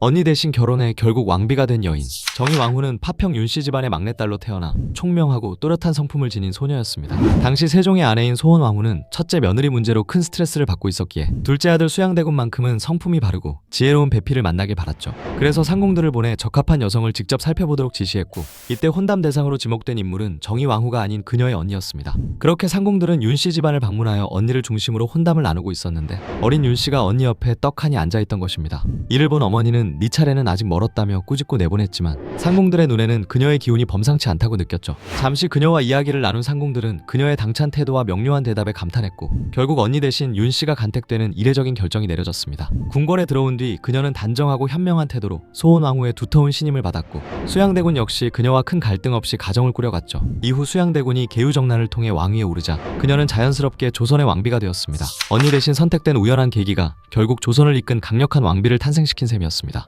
언니 대신 결혼해 결국 왕비가 된 여인. 정희 왕후는 파평 윤씨 집안의 막내딸로 태어나 총명하고 또렷한 성품을 지닌 소녀였습니다. 당시 세종의 아내인 소원 왕후는 첫째 며느리 문제로 큰 스트레스를 받고 있었기에 둘째 아들 수양대군만큼은 성품이 바르고 지혜로운 배필을 만나길 바랐죠. 그래서 상공들을 보내 적합한 여성을 직접 살펴보도록 지시했고 이때 혼담 대상으로 지목된 인물은 정희 왕후가 아닌 그녀의 언니였습니다. 그렇게 상공들은 윤씨 집안을 방문하여 언니를 중심으로 혼담을 나누고 있었는데 어린 윤씨가 언니 옆에 떡하니 앉아있던 것입니다. 이를 본 어머니는 네 차례는 아직 멀었다며 꾸짖고 내보냈지만 상공들의 눈에는 그녀의 기운이 범상치 않다고 느꼈죠. 잠시 그녀와 이야기를 나눈 상공들은 그녀의 당찬 태도와 명료한 대답에 감탄했고 결국 언니 대신 윤 씨가 간택되는 이례적인 결정이 내려졌습니다. 궁궐에 들어온 뒤 그녀는 단정하고 현명한 태도로 소원 왕후의 두터운 신임을 받았고 수양대군 역시 그녀와 큰 갈등 없이 가정을 꾸려갔죠. 이후 수양대군이 계유정난을 통해 왕위에 오르자 그녀는 자연스럽게 조선의 왕비가 되었습니다. 언니 대신 선택된 우연한 계기가 결국 조선을 이끈 강력한 왕비를 탄생시킨 셈이었습니다.